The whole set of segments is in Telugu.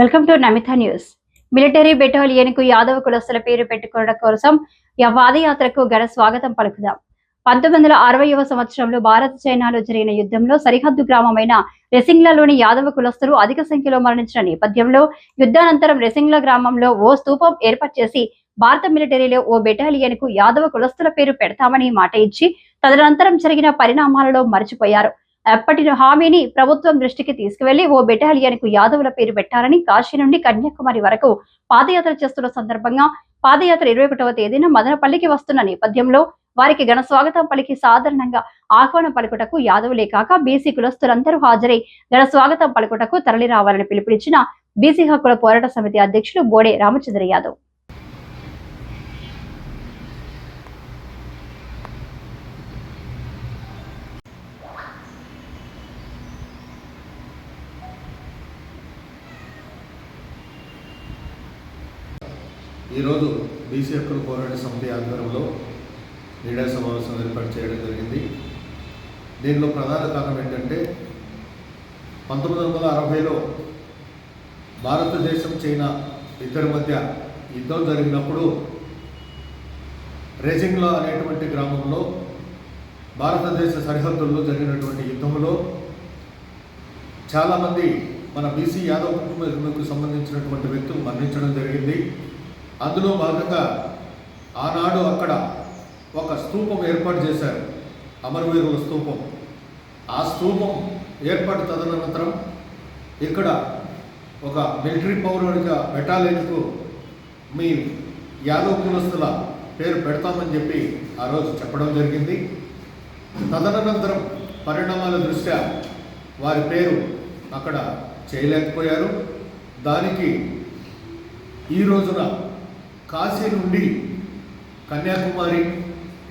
Welcome to Namitha news. Military బెటాలియన్కు Yadava కులస్తుల పేరు పెట్టుకోవడం కోసం పాదయాత్రకు ఘన స్వాగతం పలుకుదాం. పంతొమ్మిది వందల అరవైవ సంవత్సరంలో భారత చైనాలో జరిగిన యుద్ధంలో సరిహద్దు గ్రామమైన రెసింగ్లలోని యాదవ కులస్తులు అధిక సంఖ్యలో మరణించిన నేపథ్యంలో యుద్ధానంతరం రెసింగ్ల గ్రామంలో ఓ స్తూపం ఏర్పాటు చేసి భారత మిలిటరీలో ఓ బెటాలియన్కు యాదవ కులస్తుల పేరు పెడతామని మాట ఇచ్చి తదనంతరం జరిగిన పరిణామాలలో మర్చిపోయారు. అప్పటి హామీని ప్రభుత్వం దృష్టికి తీసుకువెళ్ళి ఓ బెటాలియన్కు యాదవుల పేరు పెట్టారని కాశీ నుండి కన్యాకుమారి వరకు పాదయాత్ర చేస్తున్న సందర్భంగా పాదయాత్ర ఇరవై ఒకటవ తేదీన మదనపల్లికి వస్తున్న నేపథ్యంలో వారికి ఘన స్వాగతం పలికి సాధారణంగా ఆహ్వానం పలుకుటకు యాదవులే కాక బీసీ కులస్తులందరూ హాజరై ఘన స్వాగతం పలుకుటకు తరలి రావాలని పిలుపునిచ్చిన బీసీ హక్కుల పోరాట సమితి అధ్యక్షులు బోడే రామచంద్ర యాదవ్. ఈరోజు బీసీ హక్కుల పోరాట సమితి ఆధ్వర్యంలో మీడియా సమావేశం ఏర్పాటు చేయడం జరిగింది. దీనిలో ప్రధాన కారణం ఏంటంటే పంతొమ్మిది వందల అరవైలో భారతదేశం చైనా ఇద్దరి మధ్య యుద్ధం జరిగినప్పుడు రేసింగ్లా అనేటువంటి గ్రామంలో భారతదేశ సరిహద్దుల్లో జరిగినటువంటి యుద్ధంలో చాలామంది మన బీసీ యాదవ్ కుటుంబకు సంబంధించినటువంటి వ్యక్తులు మరణించడం జరిగింది. అందులో భాగంగా ఆనాడు అక్కడ ఒక స్తూపం ఏర్పాటు చేశారు. అమరవీరుల స్తూపం ఆ స్తూపం ఏర్పాటు తదనంతరం ఇక్కడ ఒక మిలిటరీ పౌరుడిగా బెటాలియన్కు మీ యాదవ కులస్తుల పేరు పెడతామని చెప్పి ఆ రోజు చెప్పడం జరిగింది. తదనంతరం పరిణామాల దృష్ట్యా వారి పేరు అక్కడ చేయలేకపోయారు. దానికి ఈ రోజున కాశీ నుండి కన్యాకుమారి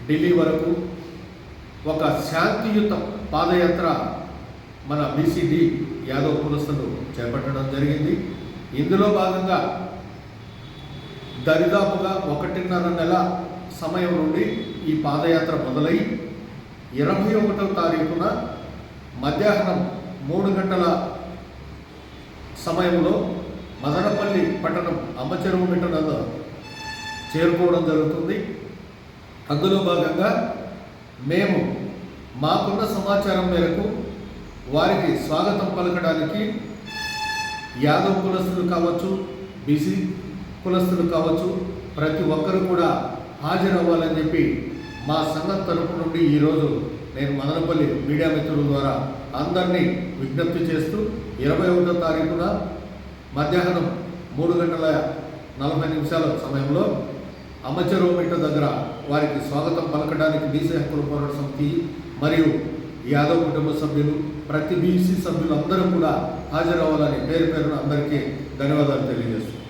ఢిల్లీ వరకు ఒక శాంతియుత పాదయాత్ర మన బీసీడీ యాదవ్ పులస్తులు చేపట్టడం జరిగింది. ఇందులో భాగంగా దరిదాపుగా ఒకటిన్నర నెల సమయం నుండి ఈ పాదయాత్ర మొదలై ఇరవై ఒకటవ తారీఖున మధ్యాహ్నం మూడు గంటల సమయంలో మదనపల్లి పట్టణం అమ్మచెరువు మిట్టనందు చేరుకోవడం జరుగుతుంది. అందులో భాగంగా మేము మాకున్న సమాచారం మేరకు వారికి స్వాగతం పలకడానికి యాదవ్ కులస్తులు కావచ్చు బీసీ కులస్తులు కావచ్చు ప్రతి ఒక్కరు కూడా హాజరవ్వాలని చెప్పి మా సంఘం తరపు నుండి ఈరోజు నేను మదనపల్లి మీడియా మిత్రుల ద్వారా అందరినీ విజ్ఞప్తి చేస్తూ ఇరవై ఒకటో తారీఖున మధ్యాహ్నం మూడు గంటల నలభై నిమిషాల సమయంలో అమచరోమిట దగ్గర వారికి స్వాగతం పలకడానికి బీసీ హక్కుల పోరాట సమితి మరియు యాదవ్ కుటుంబ సభ్యులు ప్రతి బీసీ సభ్యులు అందరూ కూడా హాజరవ్వాలని పేరు పేరున అందరికీ ధన్యవాదాలు తెలియజేస్తున్నాను